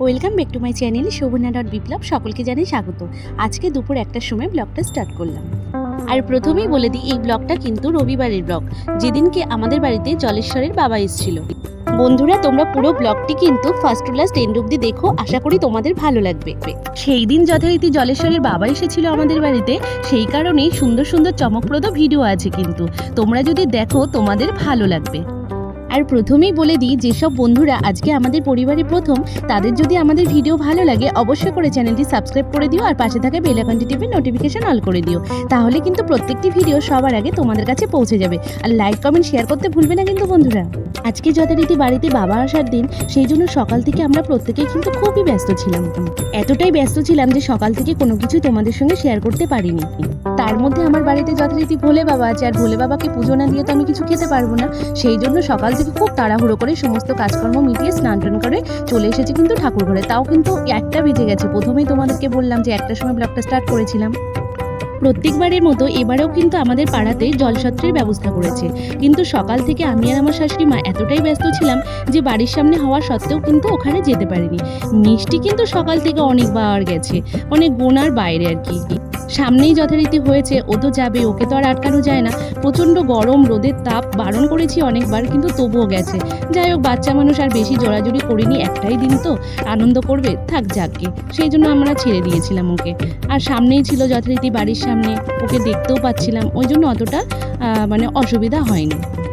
Welcome back to my channel Shobhana dot Biplab. সকলকে জানাই স্বাগত। আজকে দুপুর একটার সময় ব্লগটা স্টার্ট করলাম। আর প্রথমেই বলে দিই, এই ব্লগটা কিন্তু রবিবারের ব্লগ। যেদিনকে আমাদের বাড়িতে জলেশ্বরের বাবা এসেছিল। বন্ধুরা, তোমরা পুরো ব্লগটি কিন্তু ফার্স্ট টু লাস্ট এন্ড অব্দি দেখো। আশা করি তোমাদের ভালো লাগবে। সেই দিন যথারীতি জলেশ্বরের বাবা এসেছিল আমাদের বাড়িতে। সেই কারণেই সুন্দর সুন্দর চমকপ্রদ ভিডিও আছে কিন্তু। তোমরা যদি দেখো, তোমাদের ভালো লাগবে। আর প্রথমেই বলে দিই, যেসব বন্ধুরা আজকে আমাদের পরিবারে প্রথম, তাদের যদি আমাদের ভিডিও ভালো লাগে, অবশ্যই করে চ্যানেলটি সাবস্ক্রাইব করে দিও আর পাশে থাকা বেল আইকনটি টিপে নোটিফিকেশন অল করে দিও। তাহলে কিন্তু প্রত্যেকটি ভিডিও সবার আগে তোমাদের কাছে পৌঁছে যাবে। আর লাইক কমেন্ট শেয়ার করতে ভুলবে না কিন্তু বন্ধুরা। আজকে যথারীতি বাড়িতে বাবা আসার দিন, সেই জন্য সকাল থেকে আমরা প্রত্যেকেই কিন্তু খুবই ব্যস্ত ছিলাম। এতটাই ব্যস্ত ছিলাম যে সকাল থেকে কোনো কিছু তোমাদের সঙ্গে শেয়ার করতে পারিনি। তার মধ্যে আমার বাড়িতে যথারীতি ভোলে বাবা আছে, আর ভোলে বাবাকে পুজো না দিয়ে তো আমি কিছু খেতে পারব না। সেই জন্য সকাল থেকে খুব তাড়াহুড়ো করে সমস্ত কাজকর্ম মিটিয়ে স্নান টান করে চলে এসেছি কিন্তু ঠাকুর ঘরে। তাও কিন্তু একটা বেজে গেছে। প্রথমেই তোমাদেরকে বললাম যে একটার সময় ব্লগটা স্টার্ট করেছিলাম। প্রত্যেকবারের মতো এবারেও কিন্তু আমাদের পাড়াতে জলসত্রের ব্যবস্থা করেছে। কিন্তু সকাল থেকে আমি আর আমার শাশুড়ি মা এতটাই ব্যস্ত ছিলাম যে বাড়ির সামনে হওয়া সত্ত্বেও কিন্তু ওখানে যেতে পারিনি। মিষ্টি কিন্তু সকাল থেকে অনেক অনেকবার গেছে। অনেক গোনার বাইরে আর কি। সামনেই যথারীতি হয়েছে, ও তো যাবে, ওকে তো আর আটকানো যায় না। প্রচণ্ড গরম, রোদের তাপ, বারণ করেছি অনেকবার, কিন্তু তবুও গেছে। যাই হোক, বাচ্চা মানুষ আর বেশি জোরাজুরি করিনি, একটাই দিন তো, আনন্দ করবে, থাক যাকগে। সেই জন্য আমরা ছেড়ে দিয়েছিলাম ওকে। আর সামনেই ছিল যথারীতি বাড়ির সামনে, ওকে দেখতেও পাচ্ছিলাম, ওই জন্য অতটা মানে অসুবিধা হয়নি।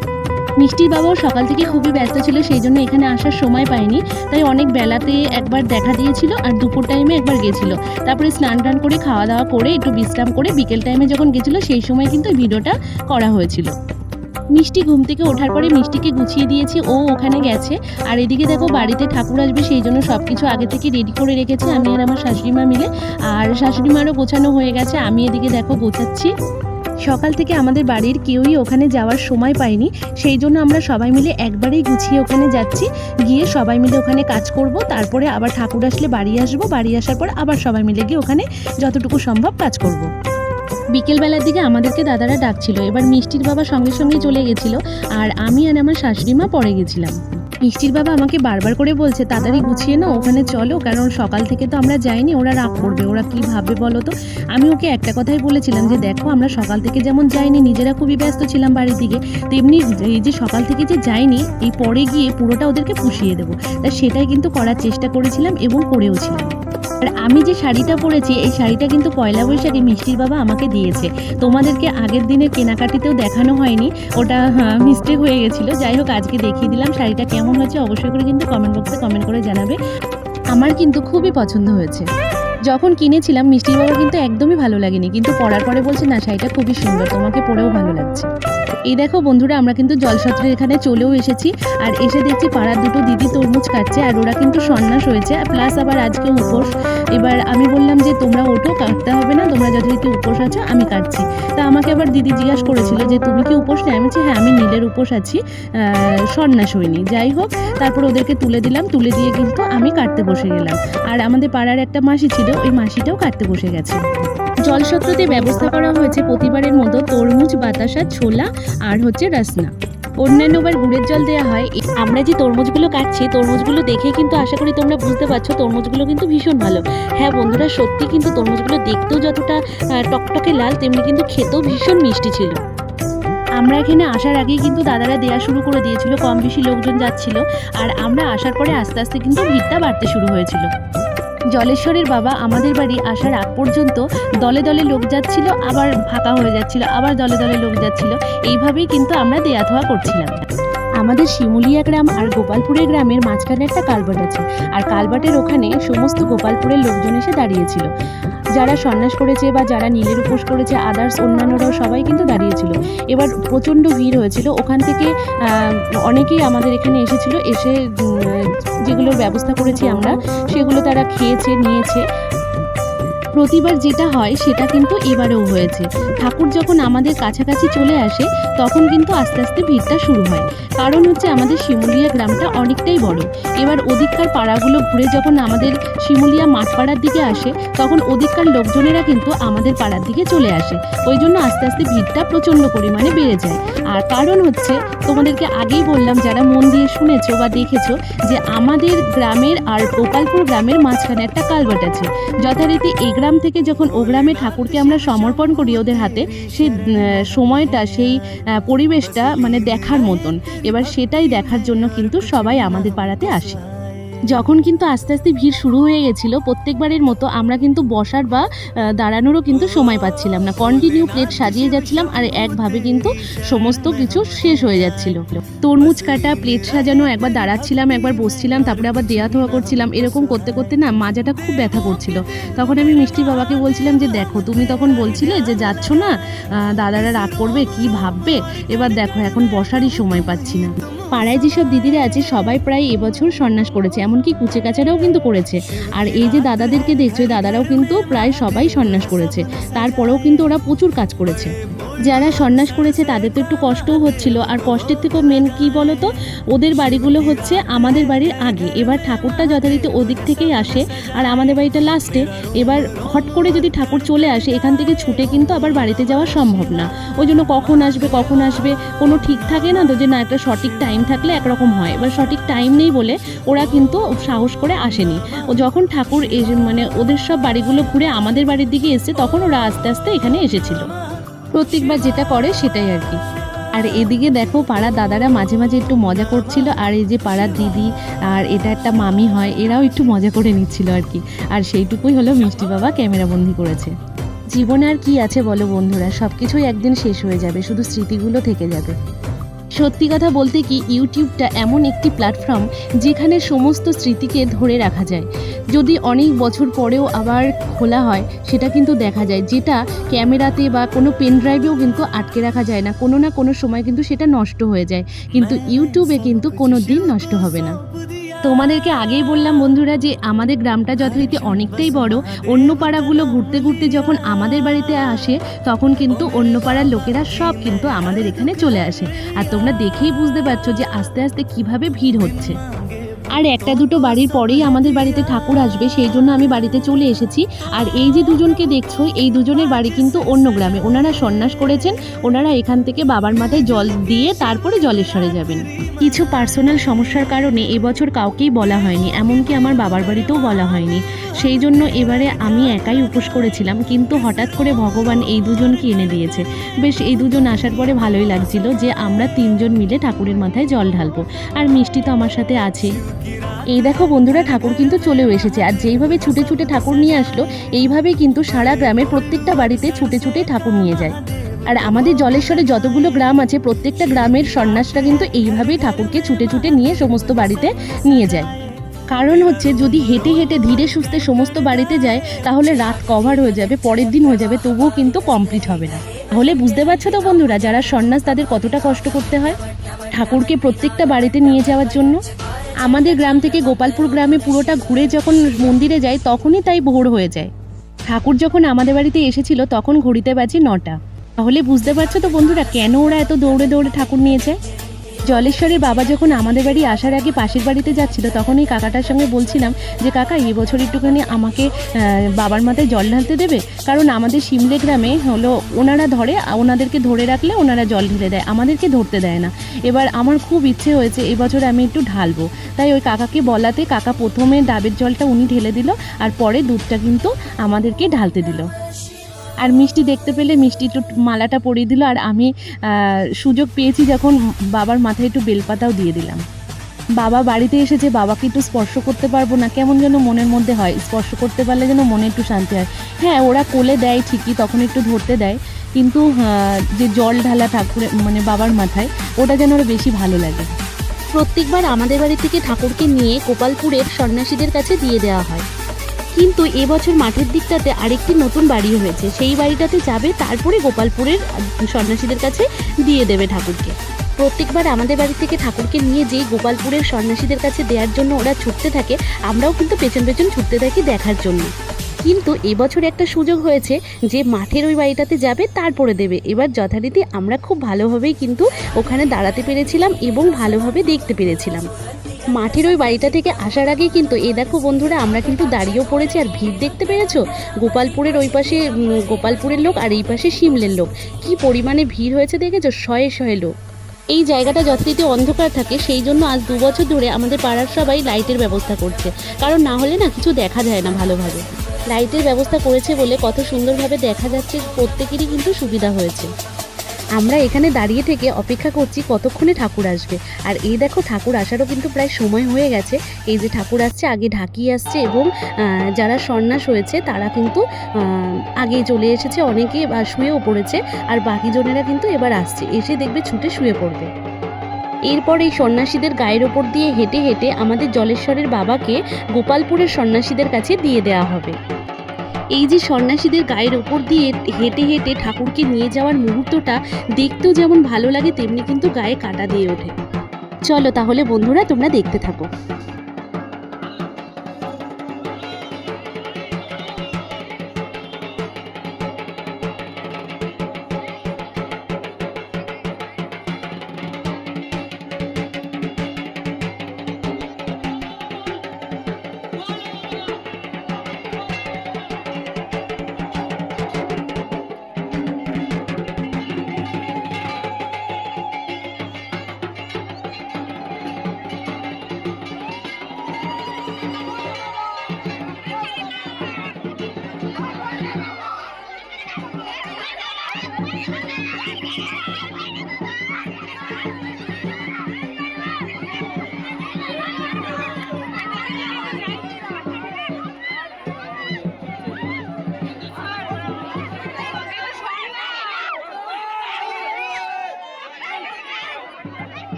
মিষ্টির বাবাও সকাল থেকে খুবই ব্যস্ত ছিল, সেই জন্য এখানে আসার সময় পায়নি। তাই অনেক বেলাতে একবার দেখা দিয়েছিল আর দুপুর টাইমে একবার গেছিল। তারপরে স্নান টান করে, খাওয়া দাওয়া করে, একটু বিশ্রাম করে বিকেল টাইমে যখন গেছিল, সেই সময় কিন্তু ভিডিওটা করা হয়েছিল। মিষ্টি ঘুম থেকে ওঠার পরে মিষ্টিকে গুছিয়ে দিয়েছি, ও ওখানে গেছে। আর এদিকে দেখো বাড়িতে ঠাকুর আসবে, সেই জন্য সব কিছু আগে থেকে রেডি করে রেখেছি, আমি আর আমার শাশুড়ি মা মিলে। আর শাশুড়ি মারও গোছানো হয়ে গেছে, আমি এদিকে দেখো গোছাচ্ছি। সকাল থেকে আমাদের বাড়ির কেউই ওখানে যাওয়ার সময় পায়নি, সেই জন্য আমরা সবাই মিলে একবারেই গুছিয়ে ওখানে যাচ্ছি গিয়ে সবাই মিলে ওখানে কাজ করব, তারপরে আবার ঠাকুর আসলে বাড়ি আসব, বাড়ি আসার পর আবার সবাই মিলে গিয়ে ওখানে যতটুকু সম্ভব কাজ করব। বিকেলবেলার দিকে আমাদেরকে দাদারা ডাকছিল, এবার মিষ্টির বাবা সঙ্গে সঙ্গে চলে গেছিল, আর আমি আর আমার শাশুড়ি মা পরে গেছিলাম মিষ্টির বাবা আমাকে বারবার করে বলছে, তাড়াতাড়ি গুছিয়ে নাও, ওখানে চলো, কারণ সকাল থেকে তো আমরা যাইনি, ওরা রাগ করবে, ওরা কি ভাববে বলো তো? আমি ওকে একটা কথাই বলেছিলাম যে, দেখো, আমরা সকাল থেকে যেমন যাইনি, নিজেরা খুবই ব্যস্ত ছিলাম বাড়ির দিকে, তেমনি এই যে সকাল থেকে যে যাইনি, এই পরে গিয়ে পুরোটা ওদেরকে পুষিয়ে দেবো। তা সেটাই কিন্তু করার চেষ্টা করেছিলাম এবং করেও ছিলাম আর আমি যে শাড়িটা পরেছি, এই শাড়িটা কিন্তু পয়লা বৈশাখে মিষ্টির বাবা আমাকে দিয়েছে। তোমাদেরকে আগের দিনের কেনাকাটিতেও দেখানো হয়নি, ওটা মিস্টেক হয়ে গেছিল। যাই হোক, আজকে দেখিয়ে দিলাম শাড়িটা কেমন হয়েছে। অবশ্যই করে কিন্তু কমেন্ট বক্সে কমেন্ট করে জানাবে। আমার কিন্তু খুবই পছন্দ হয়েছে। যখন কিনেছিলাম, মিষ্টির বাবা কিন্তু একদমই ভালো লাগেনি। কিন্তু পরার পরে বলছে, না, শাড়িটা খুবই সুন্দর, তোমাকে পরেও ভালো লাগছে। এই দেখো বন্ধুরা, আমরা কিন্তু জলসত্রের এখানে চলেও এসেছি। আর এসে দেখছি পাড়ার দুটো দিদি তরমুজ কাটছে, আর ওরা কিন্তু সন্ন্যাস হয়েছে। আর প্লাস আবার আজকে উপোস। এবার আমি বললাম যে, তোমরা ওঠো, কাটতে হবে না, তোমরা যথারীতি উপোস আছো, আমি কাটছি। তা আমাকে আবার দিদি জিজ্ঞাসা করেছিল যে, তুমি কি উপোস নেই? আমি হ্যাঁ আমি নীলের উপোস আছি সন্ন্যাস হইনি। যাই হোক, তারপর ওদেরকে তুলে দিলাম, তুলে দিয়ে কিন্তু আমি কাটতে বসে গেলাম। আর আমাদের পাড়ার একটা মাসি ছিল, ওই মাসিটাও কাটতে বসে গেছে। জলসত্রতে ব্যবস্থা করা হয়েছে প্রতিবারের মতো তরমুজ, বাতাসা, ছোলা আর হচ্ছে রসনা। অন্যান্যবার গুড়ের জল দেওয়া হয়। আমরা যে তরমুজগুলো কাটছি, তরমুজগুলো দেখে কিন্তু আশা করি তোমরা বুঝতে পারছ, তরমুজগুলো কিন্তু ভীষণ ভালো। হ্যাঁ বন্ধুরা, সত্যি কিন্তু তরমুজগুলো দেখতেও যতটা টকটকে লাল, তেমনি কিন্তু খেতেও ভীষণ মিষ্টি ছিল। আমরা এখানে আসার আগেই কিন্তু দাদারা দেয়া শুরু করে দিয়েছিল, কম বেশি লোকজন যাচ্ছিল। আর আমরা আসার পরে আস্তে আস্তে কিন্তু ভিড়টা বাড়তে শুরু হয়েছিল। জলেশ্বরের বাবা আমাদের বাড়ি আসার আগ পর্যন্ত দলে দলে লোক যাচ্ছিল, আবার ফাঁকা হয়ে যাচ্ছিল, আবার দলে দলে লোক যাচ্ছিল। এইভাবেই কিন্তু আমরা দেয়া ধোয়া করছিলাম। আমাদের শিমুলিয়া গ্রাম আর গোপালপুরের গ্রামের মাঝখানে একটা কালভার্ট আছে। আর কালভার্টের ওখানে সমস্ত গোপালপুরের লোকজন এসে দাঁড়িয়েছিল। যারা সন্ন্যাস করেছে বা যারা নীলের উপোস করেছে আদার্স অন্যান্যরাও সবাই কিন্তু দাঁড়িয়েছিল। এবার প্রচণ্ড ভিড় হয়েছিল। ওখান থেকে অনেকেই আমাদের এখানে এসেছিল। এসে যেগুলোর ব্যবস্থা করেছি আমরা, সেগুলো তারা খেয়েছে, নিয়েছে। প্রতিবার যেটা হয়, সেটা কিন্তু এবারেও হয়েছে। ঠাকুর যখন আমাদের কাছাকাছি চলে আসে, তখন কিন্তু আস্তে আস্তে ভিড়টা শুরু হয়। কারণ হচ্ছে আমাদের শিমুলিয়া গ্রামটা অনেকটাই বড়। এবার ওদিককার পাড়াগুলো ঘুরে যখন আমাদের শিমুলিয়া মাঠপাড়ার দিকে আসে, তখন ওদিককার লোকজনেরা কিন্তু আমাদের পাড়ার দিকে চলে আসে। ওই জন্য আস্তে আস্তে ভিড়টা প্রচণ্ড পরিমাণে বেড়ে যায়। আর কারণ হচ্ছে, তোমাদেরকে আগেই বললাম, যারা মন দিয়ে শুনেছো বা দেখেছ, যে আমাদের গ্রামের আর গোপালপুর গ্রামের মাঝখানে একটা কালভার্ট আছে। যথারীতি এই গ্রাম থেকে যখন ওগ্রামে গ্রামে ঠাকুরকে আমরা সমর্পণ করি ওদের হাতে, সেই সময়টা, সেই পরিবেশটা মানে দেখার মতন। এবার সেটাই দেখার জন্য কিন্তু সবাই আমাদের পাড়াতে আসে। যখন কিন্তু আস্তে আস্তে ভিড় শুরু হয়ে গেছিল, প্রত্যেকবারের মতো আমরা কিন্তু বসার বা দাঁড়ানোরও কিন্তু সময় পাচ্ছিলাম না। কন্টিনিউ প্লেট সাজিয়ে যাচ্ছিলাম আর একভাবে কিন্তু সমস্ত কিছু শেষ হয়ে যাচ্ছিল। তরমুজ কাটা প্লেট সাজানো, একবার দাঁড়াচ্ছিলাম, একবার বসছিলাম, তারপরে আবার দেয়া ধোয়া করছিলাম, এরকম করতে করতে না মাজাটা খুব ব্যথা করছিল। তখন আমি মিষ্টি বাবাকে বলছিলাম যে, দেখো, তুমি তখন বলছিলে যে, যাচ্ছ না দাদারা রাগ করবে, কি ভাববে? এবার দেখো, এখন বসারই সময় পাচ্ছি না। পাড়ায় যেসব দিদিরা আছে, সবাই প্রায় এবছর সন্ন্যাস করেছে, এমনকি কুচেকাচারাও কিন্তু করেছে। আর এই যে দাদাদেরকে দেখছ দাদারাও কিন্তু প্রায় সবাই সন্ন্যাস করেছে। তারপরেও কিন্তু ওরা প্রচুর কাজ করেছে। যারা সন্ন্যাস করেছে, তাদের তো একটু কষ্টও হচ্ছিল। আর কষ্টের থেকেও মেন কি বলো তো ওদের বাড়িগুলো হচ্ছে আমাদের বাড়ির আগে। এবার ঠাকুরটা যথারীতি ওদিক থেকেই আসে, আর আমাদের বাড়িটা লাস্টে এবার হট করে যদি ঠাকুর চলে আসে, এখান থেকে ছুটে কিন্তু আবার বাড়িতে যাওয়া সম্ভব না। ওই জন্য কখন আসবে কখন আসবে, কোনো ঠিক থাকে না তো যে, না, একটা সঠিক টাইম থাকলে একরকম হয়। এবার সঠিক টাইম নেই বলে ওরা কিন্তু সাহস করে আসেনি। ও যখন ঠাকুর মানে ওদের সব বাড়িগুলো ঘুরে আমাদের বাড়ির দিকে এসছে, তখন ওরা আস্তে আস্তে এখানে এসেছিল। প্রত্যেকবার যেটা করে সেটাই আর কি। আর এদিকে দেখো পাড়ার দাদারা মাঝে মাঝে একটু মজা করছিল, আর এই যে পাড়ার দিদি আর এটা একটা মামি হয়, এরাও একটু মজা করে নিচ্ছিল আর কি। আর সেইটুকুই হলো মিষ্টি বাবা ক্যামেরাবন্দি করেছে। জীবনে আর কি আছে বলো বন্ধুরা সব কিছুই একদিন শেষ হয়ে যাবে, শুধু স্মৃতিগুলো থেকে যাবে। সত্যি কথা বলতে কি ইউটিউবটা এমন একটি প্ল্যাটফর্ম যেখানে সমস্ত স্মৃতিকে ধরে রাখা যায়। যদি অনেক বছর পরেও আবার খোলা হয় সেটা কিন্তু দেখা যায় যেটা ক্যামেরাতে বা কোনো পেন ড্রাইভেও কিন্তু আটকে রাখা যায় না। কোনো না কোনো সময় কিন্তু সেটা নষ্ট হয়ে যায়। কিন্তু ইউটিউবে কিন্তু কোনো দিন নষ্ট হবে না। তোমাদেরকে আগেই বললাম বন্ধুরা যে আমাদের গ্রামটা যথারীতি অনেকটাই বড়। অন্য পাড়াগুলো ঘুরতে ঘুরতে যখন আমাদের বাড়িতে আসে, তখন কিন্তু অন্য পাড়ার লোকেরা সব কিন্তু আমাদের এখানে চলে আসে। আর তোমরা দেখেই বুঝতে পারছ যে আস্তে আস্তে কীভাবে ভিড় হচ্ছে। আর একটা দুটো বাড়ির পরেই আমাদের বাড়িতে ঠাকুর আসবে, সেই জন্য আমি বাড়িতে চলে এসেছি। আর এই যে দুজনকে দেখছ, এই দুজনের বাড়ি কিন্তু অন্য গ্রামে। ওনারা সন্ন্যাস করেছেন, ওনারা এখান থেকে বাবার মাথায় জল দিয়ে তারপরে জলেশ্বরে যাবেন। কিছু পার্সোনাল সমস্যার কারণে এবছর কাউকেই বলা হয়নি, এমনকি আমার বাবার বাড়িতেও বলা হয়নি। সেই জন্য এবারে আমি একাই উপোস করেছিলাম, কিন্তু হঠাৎ করে ভগবান এই দুজনকে এনে দিয়েছে। বেশ, এই দুজন আসার পরে ভালোই লাগছিল যে আমরা তিনজন মিলে ঠাকুরের মাথায় জল ঢালবো। আর মিষ্টি তো আমার সাথে আছেই। এই দেখো বন্ধুরা, ঠাকুর কিন্তু চলেও এসেছে। আর যেইভাবে ছুটে ছুটে ঠাকুর নিয়ে আসলো, এইভাবেই কিন্তু সারা গ্রামের প্রত্যেকটা বাড়িতে ছুটে ছুটে ঠাকুর নিয়ে যায়। আর আমাদের জলেশ্বরে যতগুলো গ্রাম আছে, প্রত্যেকটা গ্রামের সন্ন্যাসরা কিন্তু এইভাবেই ঠাকুরকে ছুটে ছুটে নিয়ে সমস্ত বাড়িতে নিয়ে যায়। কারণ হচ্ছে, যদি হেঁটে হেঁটে ধীরে সুস্থে সমস্ত বাড়িতে যায়, তাহলে রাত কভার হয়ে যাবে, পরের দিন হয়ে যাবে, তবুও কিন্তু কমপ্লিট হবে না। তাহলে বুঝতে পারছ তো বন্ধুরা, যারা সন্ন্যাস তাদের কতটা কষ্ট করতে হয়? ঠাকুরকে প্রত্যেকটা বাড়িতে নিয়ে যাওয়ার জন্য? আমাদের গ্রাম থেকে গোপালপুর গ্রামে পুরোটা ঘুরে যখন মন্দিরে যাই, তখনই তাই ভোর হয়ে যায়। ঠাকুর যখন আমাদের বাড়িতে এসেছিল, তখন ঘড়িতে বাজে নটা। তাহলে বুঝতে পারছ তো বন্ধুরা, কেন ওরা এত দৌড়ে দৌড়ে ঠাকুর নিয়েছে জলেশ্বরের বাবা যখন আমাদের বাড়ি আসার আগে পাশের বাড়িতে যাচ্ছিল, তখন এই কাকাটার সঙ্গে বলছিলাম যে, কাকা, এই বছর একটুখানি আমাকে বাবার মাথায় জল ঢালতে দেবে? কারণ আমাদের সিমলে গ্রামে হলো, ওনারা ধরে ওনাদেরকে ধরে রাখলে ওনারা জল ঢেলে দেয়, আমাদেরকে ধরতে দেয় না। এবার আমার খুব ইচ্ছে হয়েছে এবছর আমি একটু ঢালবো। তাই ওই কাকাকে বলাতে কাকা প্রথমে ডাবের জলটা উনি ঢেলে দিল, আর পরে দুধটা কিন্তু আমাদেরকে ঢালতে দিল। আর মিষ্টি দেখতে পেলে মিষ্টি একটু মালাটা পরিয়ে দিল আর আমি সুযোগ পেয়েছি যখন বাবার মাথায় একটু বেলপাতাও দিয়ে দিলাম। বাবা বাড়িতে এসেছে, বাবাকে একটু স্পর্শ করতে পারব না, কেমন যেন মনের মধ্যে হয়, স্পর্শ করতে পারলে যেন মনে একটু শান্তি হয়। হ্যাঁ ওরা কোলে দেয় ঠিকই, তখন একটু ধরতে দেয়, কিন্তু যে জল ঢালা ঠাকুরের মানে বাবার মাথায়, ওটা যেন ওরা বেশি ভালো লাগে। প্রত্যেকবার আমাদের বাড়ি থেকে ঠাকুরকে নিয়ে গোপালপুরের সন্ন্যাসীদের কাছে দিয়ে দেওয়া হয়? কিন্তু এবছর মাঠের দিকটাতে আরেকটি নতুন বাড়ি হয়েছে। সেই বাড়িটাতে যাবে, তারপরে গোপালপুরের সন্ন্যাসীদের কাছে দিয়ে দেবে ঠাকুরকে। প্রত্যেকবার আমাদের বাড়ি থেকে ঠাকুরকে নিয়ে যেই গোপালপুরের সন্ন্যাসীদের কাছে দেওয়ার জন্য ওরা ছুটতে থাকে, আমরাও কিন্তু পেছন পেছন ছুটতে থাকি দেখার জন্য। কিন্তু এবছর একটা সুযোগ হয়েছে যে মাঠের ওই বাড়িটাতে যাবে, তারপরে দেবে। এবার যথারীতি আমরা খুব ভালোভাবেই কিন্তু ওখানে দাঁড়াতে পেরেছিলাম এবং ভালোভাবে দেখতে পেরেছিলাম। মাঠের ওই বাড়িটা থেকে আসার আগেই কিন্তু, এ দেখো বন্ধুরা, আমরা কিন্তু দাঁড়িয়েও পড়েছি আর ভিড় দেখতে পেরেছ? গোপালপুরের ওই পাশে গোপালপুরের লোক আর এই পাশে সিমলের লোক। কি পরিমাণে ভিড় হয়েছে দেখেছ? শয়ে শয়ে লোক। এই জায়গাটা যথারীতি অন্ধকার থাকে, সেই জন্য আজ দু বছর ধরে আমাদের পাড়ার সবাই লাইটের ব্যবস্থা করছে। কারণ না হলে না কিছু দেখা যায় না ভালোভাবে। লাইটের ব্যবস্থা করেছে বলে কত সুন্দরভাবে দেখা যাচ্ছে, প্রত্যেকেরই কিন্তু সুবিধা হয়েছে। আমরা এখানে দাঁড়িয়ে থেকে অপেক্ষা করছি কতক্ষণে ঠাকুর আসবে। আর এই দেখো ঠাকুর আসারও কিন্তু প্রায় সময় হয়ে গেছে। এই যে ঠাকুর আসছে, আগে ঢাকি আসছে এবং যারা সন্ন্যাস হয়েছে তারা কিন্তু আগে চলে এসেছে, অনেকে শুয়েও পড়েছে, আর বাকি জনেরা কিন্তু এবার আসছে। এসে দেখবে ছুটে শুয়ে পড়বে। এরপর এই সন্ন্যাসীদের গায়ের ওপর দিয়ে হেঁটে হেঁটে আমাদের জলেশ্বরের বাবাকে গোপালপুরের সন্ন্যাসীদের কাছে দিয়ে দেওয়া হবে। এই যে সন্ন্যাসীদের গায়ের ওপর দিয়ে হেঁটে হেঁটে ঠাকুরকে নিয়ে যাওয়ার মুহূর্তটা দেখতেও যেমন ভালো লাগে, তেমনি কিন্তু গায়ে কাটা দিয়ে ওঠে। চলো তাহলে বন্ধুরা, তোমরা দেখতে থাকো।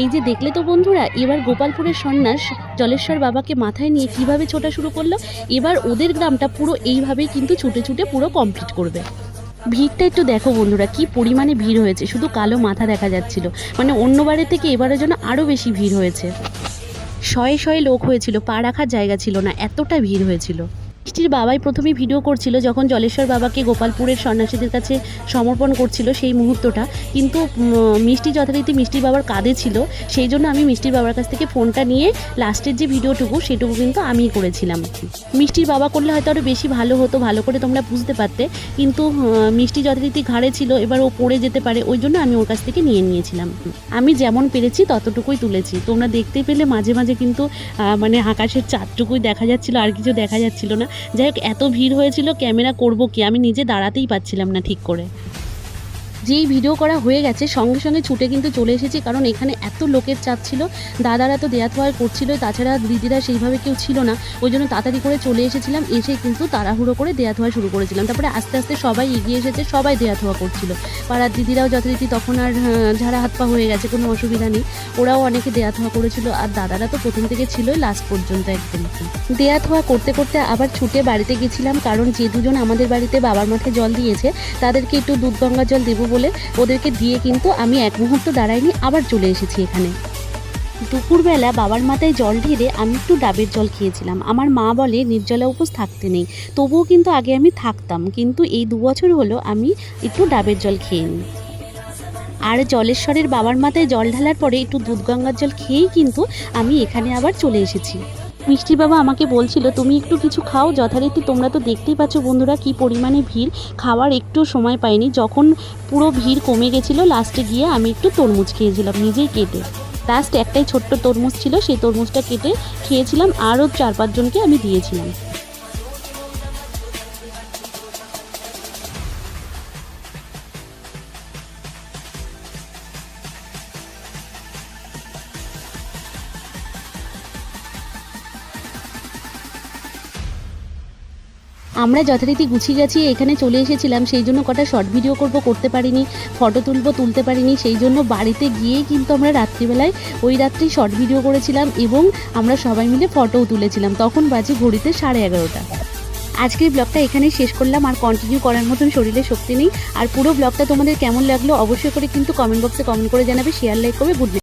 এই যে দেখলে তো বন্ধুরা, এবার গোপালপুরের সন্ন্যাস জলেশ্বর বাবাকে মাথায় নিয়ে কীভাবে ছোটা শুরু করল, এবার ওদের গ্রামটা পুরো এইভাবেই কিন্তু ছুটে ছুটে পুরো কমপ্লিট করবে। ভিড়টা একটু দেখো বন্ধুরা, কি পরিমাণে ভিড় হয়েছে, শুধু কালো মাথা দেখা যাচ্ছিল। মানে অন্যবারের থেকে এবারের জন্য আরও বেশি ভিড় হয়েছে। শয়ে শয়ে লোক হয়েছিল, পা রাখার জায়গা ছিল না, এতটা ভিড় হয়েছিল। মিষ্টির বাবাই প্রথমে ভিডিও করছিল যখন জলেশ্বর বাবাকে গোপালপুরের সন্ন্যাসীদের কাছে সমর্পণ করছিল সেই মুহূর্তটা। কিন্তু মিষ্টি যথারীতি মিষ্টির বাবার কাঁধে ছিল। সেই জন্য আমি মিষ্টির বাবার কাছ থেকে ফোনটা নিয়ে লাস্টের যে ভিডিওটুকু, সেটুকু কিন্তু আমিই করেছিলাম। মিষ্টির বাবা করলে হয়তো আরও বেশি ভালো হতো, ভালো করে তোমরা বুঝতে পারতে। কিন্তু মিষ্টি যথারীতি ঘাড়ে ছিল, এবার ও পড়ে যেতে পারে, ওই জন্য আমি ওর কাছ থেকে নিয়ে নিয়েছিলাম। আমি যেমন পেরেছি, ততটুকুই তুলেছি। তোমরা দেখতে পেলে মাঝে মাঝে কিন্তু মানে আকাশের চাঁদটুকুই দেখা যাচ্ছিল, আর কিছু দেখা যাচ্ছিল না। যাই হোক, এত ভিড় হয়েছিল, ক্যামেরা করব কি? আমি নিজে দাঁড়াতেই পারছিলাম না ঠিক করে। যেই ভিডিও করা হয়ে গেছে, সঙ্গে সঙ্গে ছুটে কিন্তু চলে এসেছি। কারণ এখানে এত লোকের চাপ ছিল, দাদারা তো দেয়া থোয়ার করছিল, তাছাড়া দিদিরা সেইভাবে কেউ ছিল না। ওই জন্য তাড়াতাড়ি করে চলে এসেছিলাম, এসে কিন্তু তাড়াহুড়ো করে দেয়া থোয়া শুরু করেছিলাম। তারপরে আস্তে আস্তে সবাই এগিয়ে এসেছে, সবাই দেয়া থোয়া করছিল। পাড়ার দিদিরাও যথারীতি তখন আর ঝাড়া হাত পা হয়ে গেছে, কোনো অসুবিধা নেই। ওরাও অনেকে দেয়া থোয়া করেছিল, আর দাদারা তো প্রথম থেকে ছিলই লাস্ট পর্যন্ত একদম। দেয়া থোয়া করতে করতে আবার ছুটে বাড়িতে গেছিলাম, কারণ যে দুজন আমাদের বাড়িতে বাবার মাথায় জল দিয়েছে, তাদেরকে একটু দুধ গঙ্গা জল দেবো বলে ওদেরকে দিয়ে কিন্তু আমি এক মুহূর্ত দাঁড়াইনি, আবার চলে এসেছি এখানে। দুপুরবেলা বাবার মাথায় জল ঢেলে আমি একটু ডাবের জল খেয়েছিলাম। আমার মা বলে, নির্জলা উপোস থাকতে নেই। তবুও কিন্তু আগে আমি থাকতাম, কিন্তু এই দু বছর হলো আমি একটু ডাবের জল খেয়ে নিই আর জলেশ্বরের বাবার মাথায় জল ঢালার পরে একটু দুধ গঙ্গার জল খেয়েই কিন্তু আমি এখানে আবার চলে এসেছি। মিষ্টি বাবা আমাকে বলছিল, তুমি একটু কিছু খাও, যথারীতি তোমরা তো দেখতেই পাচ্ছ বন্ধুরা কি পরিমাণে ভিড়। খাওয়ার একটু সময় পাইনি, যখন পুরো ভিড় কমে গেছিল লাস্টে গিয়ে আমি একটু তরমুজ খেয়েছিলাম, নিজেই কেটে। লাস্ট একটাই ছোট্ট তরমুজ ছিল, সেই তরমুজটা কেটে খেয়েছিলাম, আরও চার পাঁচজনকে আমি দিয়েছিলাম। আমরা যথারীতি গুছিয়ে গেছি, এখানে চলে এসেছিলাম, সেই জন্য কটা শর্ট ভিডিও করব, করতে পারিনি ফটো তুলবো, তুলতে পারিনি, সেই জন্য বাড়িতে গিয়েই কিন্তু আমরা রাত্রিবেলায় ওই রাত্রি শর্ট ভিডিও করেছিলাম এবং আমরা সবাই মিলে ফটোও তুলেছিলাম। তখন বাজে ঘড়িতে সাড়ে এগারোটা। আজকের ব্লগটা এখানেই শেষ করলাম, আর কন্টিনিউ করার মতন শরীরে শক্তি নেই। আর পুরো ব্লগটা তোমাদের কেমন লাগল অবশ্যই করে কিন্তু কমেন্ট বক্সে কমেন্ট করে জানাবে শেয়ার লাইক করবে গুড